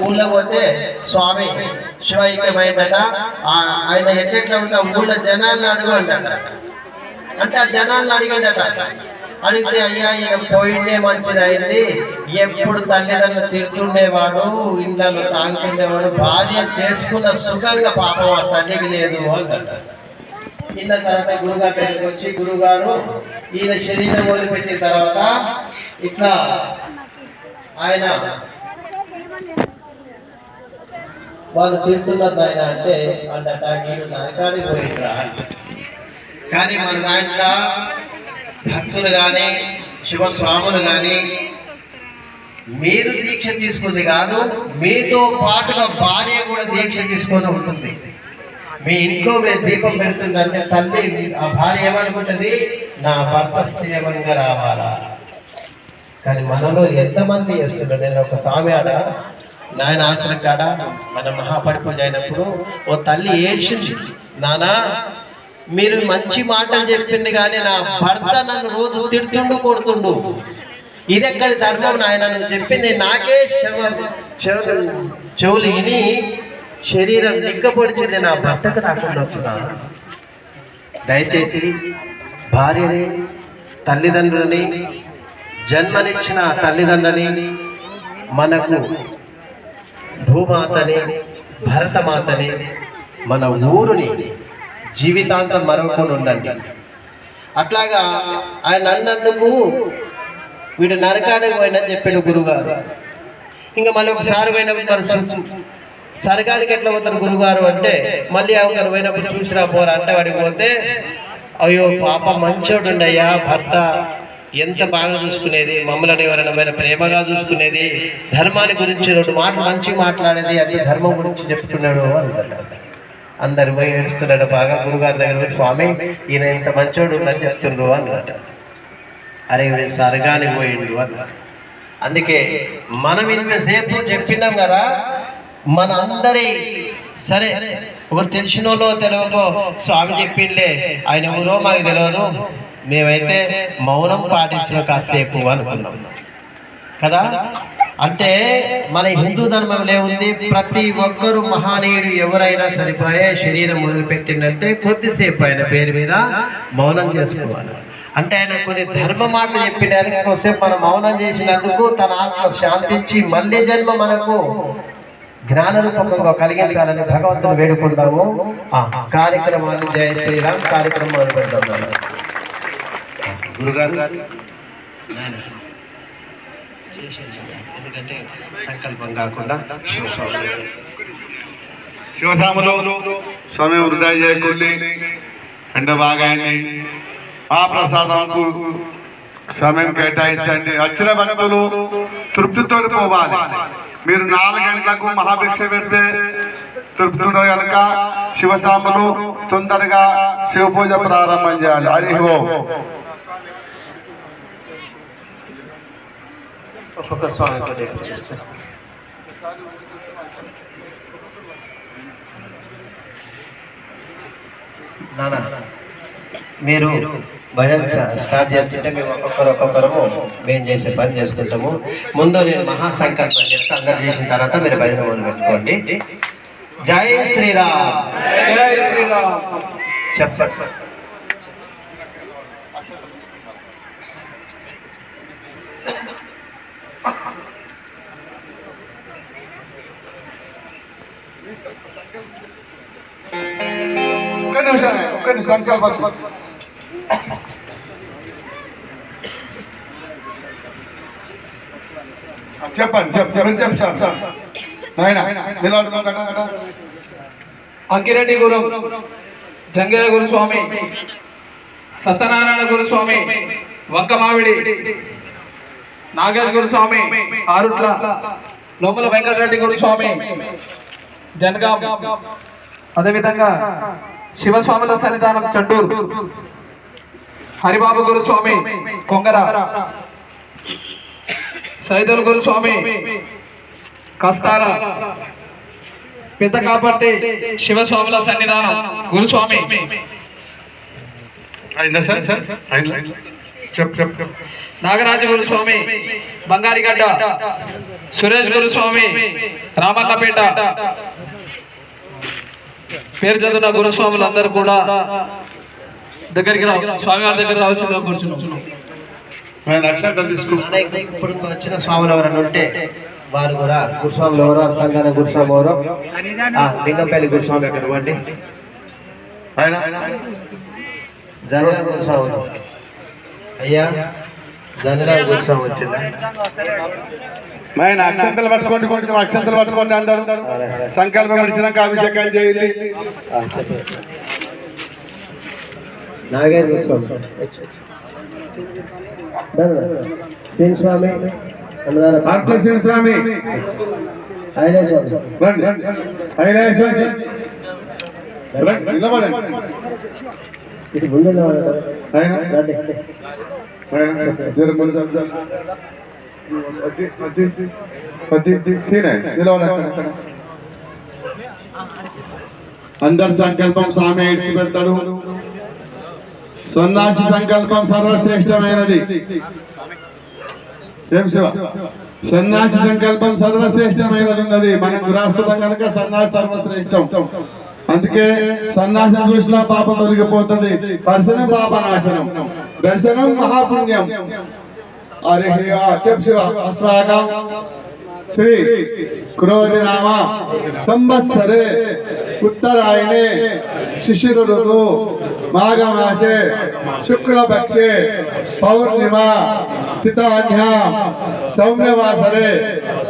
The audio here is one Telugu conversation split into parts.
ఊళ్ళో పోతే స్వామి శివైక్యమైందట ఆయన ఎట్టెట్లా ఉంటా ఊళ్ళో జనాలను అడుగు అంటే ఆ జనాలను అడిగాడట అడిగితే అయ్యా ఈయన పోయిండే మంచిది అయింది ఎప్పుడు తల్లిదండ్రులు తిడుతుండేవాడు ఇళ్ళలో తాగుతుండేవాడు భార్య చేసుకున్న సుఖంగా పాపం ఆ తల్లికి లేదు అంటారు. ఇన్న తర్వాత గురుగారు దగ్గరికి వచ్చి గురుగారు ఈయన శరీరం వదిలిపెట్టిన తర్వాత ఇట్లా ఆయన వాళ్ళు తింటున్నారు ఆయన అంటే అన్నట నేను నరకానికి పోయిండ్రా కానీ మన దాంట్లో భక్తులు కానీ శివస్వాములు కానీ మీరు దీక్ష తీసుకొని కాదు మీతో పాటుగా భార్య కూడా దీక్ష తీసుకొని ఉంటుంది. మీ ఇంట్లో మీరు దీపం పెడుతుందంటే తల్లి ఆ భార్య ఏమనుకుంటుంది? నా భర్త సేవంగా రావాలా. కానీ మనలో ఎంతమంది చేస్తున్నారు? నేను ఒక స్వామి ఆడ నాయన ఆశ్రమం కాడ మన మహాపడిపూజ అయినప్పుడు ఓ తల్లి ఏడ్చింది నానా మీరు మంచి మాటలు చెప్పింది కానీ నా భర్త నన్ను రోజు తిడుతుండు కొడుతుండు. ఇది ఎక్కడి ధర్మం నాయన? నువ్వు చెప్పింది నాకే చెవులు విని శరీరం నిక్కపొడిచింది నా భర్తకు రాకుండా వచ్చినాను దయచేసి భార్యని తల్లిదండ్రులని జన్మనిచ్చిన తల్లిదండ్రులని మనకు భూమాతని భరతమాతని మన ఊరుని జీవితాంతం మరవకుండా ఉండండి అట్లాగా ఆయన అన్నందుకు వీడు నరకానికి పోయినని చెప్పాడు గురుగారు. ఇంకా మళ్ళీ ఒకసారి పోయినప్పుడు మరి సు- సరగానికి ఎట్లా పోతారు గురుగారు అంటే మళ్ళీ ఒకరు పోయినప్పుడు చూసిరా పోరా అంటే వాడికి పోతే అయ్యో పాప మంచోడు అయ్యా భర్త. ఎంత బాగా చూసుకునేది? మమ్మల్ని ఎవరైనామైన ప్రేమగా చూసుకునేది? ధర్మాన్ని గురించి రెండు మాటలు మంచి మాట్లాడేది అది ధర్మం గురించి చెప్పుకున్నాడు అందరు అందరు పోయి ఏడుస్తున్నాడు బాగా గురుగారి దగ్గర స్వామి ఈయన ఇంత మంచోడు అని చెప్తుండ్రు అన్నమాట అరే సరగాని పోయిండు అన్నాడు అందుకే మనం ఇంతసేపు చెప్పినాం కదా మన అందరి సరే ఒకరు తెలిసినోలో తెలియకో స్వామి చెప్పిండే ఆయన ఎవరో మాకు తెలియదు. మేమైతే మౌనం పాటించిన కాసేపు అనుకున్నాం. కదా? అంటే మన హిందూ ధర్మంలో ఏముంది? ప్రతి ఒక్కరు మహానీయుడు ఎవరైనా సరిపోయే శరీరం మొదలుపెట్టిందంటే కొద్దిసేపు ఆయన పేరు మీద మౌనం చేసుకోవాలి. అంటే ఆయన కొన్ని ధర్మ మాటలు చెప్పినానికి కొద్దిసేపు మనం మౌనం చేసినందుకు తన ఆత్మ శాంతించి మళ్ళీ జన్మ మనకు జ్ఞాన రూపకంగా కలిగించాలని భగవంతుని వేడుకుందాము. ఆ కార్యక్రమాన్ని జయ శ్రీరామ్ కార్యక్రమం పెడతాం గురుగారు. ఎందుకంటే సంకల్పం కాకుండా శివస్వామి. శివసాములు స్వామి వృధా చేయకుండా. ఎండ బాగా అయింది. ఆ ప్రసాదంకు సమయం కేటాయించండి. వచ్చిన భక్తులు తృప్తితో పోవాలి. మీరు నాలుగు గంటలకు మహాభిక్ష పెడితే తృప్తి ఉండదు కనుక శివసాములు తొందరగా శివ పూజ ప్రారంభం చేయాలి. హరి ఓం. ఒక్కొక్క స్వామితో చేస్తారు నానా మీరు భజన స్టా- స్టార్ట్ చేస్తుంటే మేము ఒక్కొక్కరు ఒక్కొక్కరము మేము చేసే పని చేసుకుంటాము. ముందు నేను మహాసంకల్పం చెప్తా అందరు చేసిన తర్వాత మీరు భజన మొదలు పెట్టుకోండి. జై శ్రీరామ్. జై శ్రీరామ్. చెప్పండి. ఒక్క ఒక్క నిమిషం సంకల్పం. చెప్పండి చెప్ చెప్పండి చెప్పు సార్ నాయన అంకిరెడ్డి గురు జంగయ్య గురుస్వామి సత్యనారాయణ గురుస్వామి వంకమావిడి నాగేష్ గురుస్వామి ఆరుట్ల లోపల వెంకటరెడ్డి గురుస్వామి జనగా. అదేవిధంగా శివస్వాముల సన్నిధానం చండూరు. హరిబాబు గురుస్వామి కొంగర. సైదుల్ గురుస్వామి కస్తారా. పెద్ద కాపర్తి శివస్వాముల సన్నిధానం. గురుస్వామి. నాగరాజు గురుస్వామి బంగారిగడ్డ. సురేష్ గురుస్వామి రామన్నపేట. పేరు చదివిన గురుస్వాములు అందరూ కూడా దగ్గరికి రా స్వామివారి దగ్గర రావాల్సిందిగా కూర్చున్నాం. ఇప్పుడు వచ్చిన స్వాములు ఎవరైనా ఉంటే వారు కూడా గురుస్వాములు ఎవరో సంఘాన గురుస్వామి ఎవరో ఆ, లింగంపల్లి గురుస్వామి ఎక్కడ ఇవ్వండి. గురుస్వామి అయ్యా జనరల్ గురుస్వామి వచ్చిందా? ఆయన అక్షంతలు పట్టుకోండి కొంచెం అక్షంతలు పట్టుకోండి అందరూ. సంకల్పం ఇచ్చినాక అభిషేకం చెప్పండి. నాగేంద్ర స్వామి. స్వామి ఆయన స్వామి. నిలబడండి. ముందు అందరి సంకల్పం స్వామి ఇడిచి పెడతాడు. సన్నాసి సంకల్పం సర్వశ్రేష్టమైనది. ఏం శివ? సన్నాసి సంకల్పం సర్వశ్రేష్టమైనది ఉన్నది మనం గురాస్తుతం కనుక సన్నాసి సర్వశ్రేష్టం. అందుకే సన్నాసం చూసినా పాపం తొలగిపోతుంది. దర్శనం పాప నాశనం దర్శనం మహాపుణ్యం. అరే ఆ, చెప్పు శివ అస్వాగం శ్రీ క్రోధి నామ సంవత్సరే ఉత్తరాయణే శిశిర ఋతు మాఘమాసే శుక్లపక్షే పౌర్ణిమ తిథాన్యా సౌమ్యవాసరే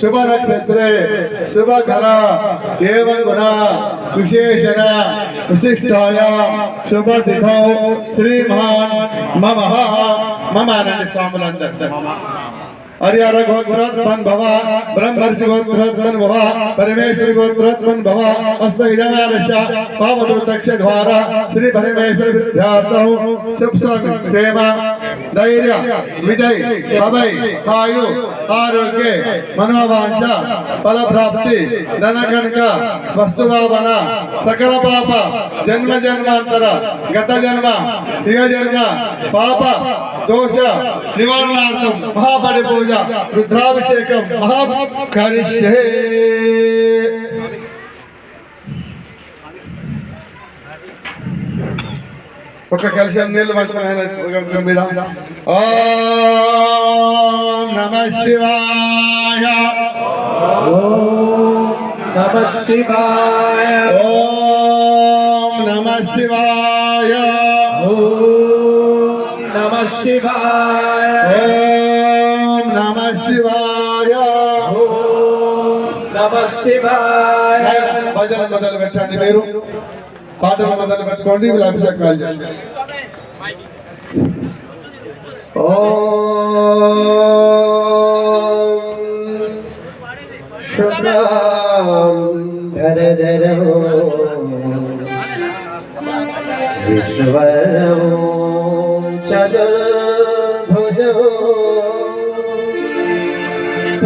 శుభ నక్షత్రే శుభకర ఏవం గుణ విశేషణ విశిష్టాయ శుభ తిథౌ శ్రీమాన్ మమ. మమ అనండి స్వాములందరూ हरिहर गोत्रोत्पन्न भव ब्रह्मर्षि गोत्रोत्पन्न भव परमेश्वरी गोत्रोत्पन्न भव अस्त यजमानश पावतोतक्ष द्वारा श्री परमेश्वर विद्यार्थौ शुभ क्षेम, धैर्य, विजय भवै आयु आरोग्य मनोवांच फल प्राप्ति धन कनक वस्तु भावना सकल पाप जन्म जन्मांतर गत जन्म त्रिय जन्म पाप దోష నివారణార్థం మహాబలి పూజ రుద్రాభిషేకం మహా కరిష్యే. ఒక కలిసి నీళ్ళు మంచిన మీద. ఓం నమ శివాయ. నమ శివాయ. ఓం నమ శివాయ. నమ శివాయ ఓం నమ శివాయ నమ శివాయ భజన మొదలు పెట్టండి మీరు పాటలు మొదలు పెట్టుకోండి వీళ్ళు అభిషేకాలు చేయండి శుభ్రధరో విష్ణువరో చతుర్భుజో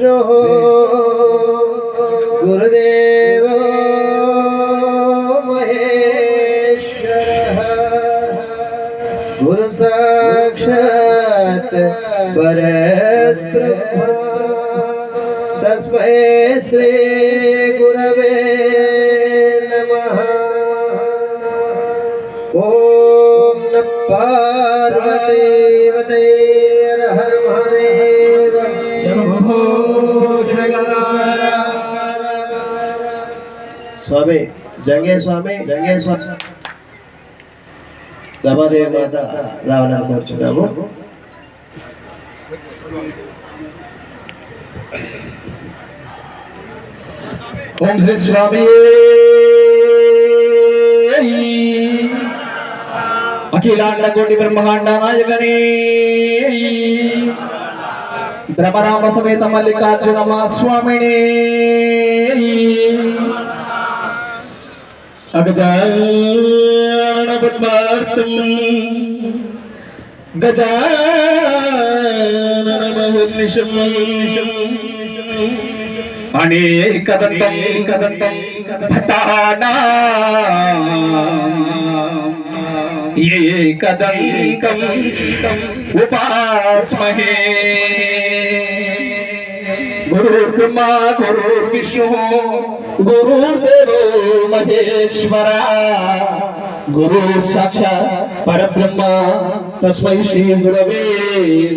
गुरुर्विष्णुः गुरुदेव महेश्वरः गुरु साक्षात् परब्रह्म तस्मै श्री జంగే స్వామి జంగే స్వామి రమాదేవి మాత రావాలని కోరుచున్నాము ఓం శ్రీ స్వామి అఖిలాండ కోటి బ్రహ్మాండ నాయకనే భ్రమరామ సమేత మల్లికార్జున మా അഗജാനപത്മാർത്ഥം ഗജാനമഹർനിശം അണേകദന്തം കദന്തം ഏകദന്തം ഉപാസ്മഹേ. ഗുരുർബ്രഹ്മ ഗുരുർവിഷ്ണു ఏకదంతం మహేశ్వర గురు సాక్షాత్ పరబ్రహ్మ తస్మై శ్రీ గురవే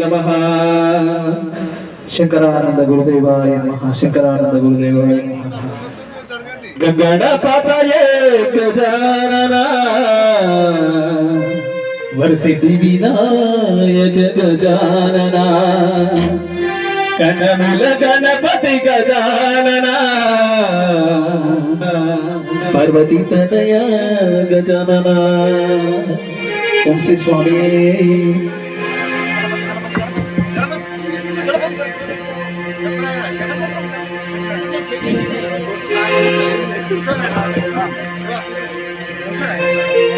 నమ. శంకరానంద గురుదేవాయ నమ శంకరానంద గురుదేవాయ నమః. గగణపతయే గజానన. వర్షిసి వినాయక గజానన. కనముల గణపతి గజానన పార్వతీ తనయ గజానన ఓం శ్రీ స్వామి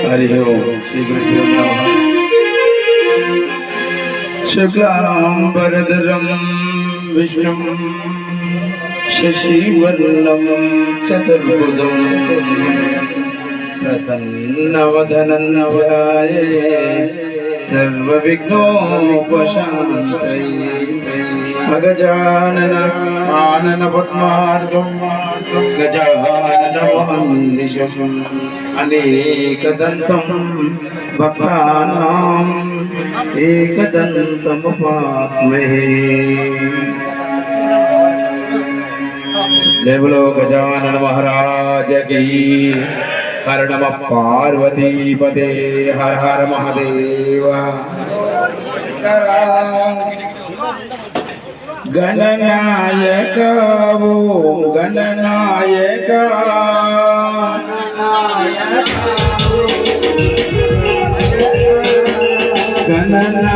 హరి ఓం శ్రీ గురుభ్యో నమ శుక్లాంబరధరం विष्णुं शशिवर्णं चतुर्भुजं प्रसन्नवदनन्नवधाये सर्वविघ्नोपशान्तये अगजानन पद्मा गजानन పద్మార్గం గజానన మహర్నిశం అనేకదంతం భక్తానాం ఏకదంతముపాస్మహే జయ బలో గజానన మహారాజ కీ హర నమ పార్వతీపదే హర హర మహాదేవ గణనాయక. గణనా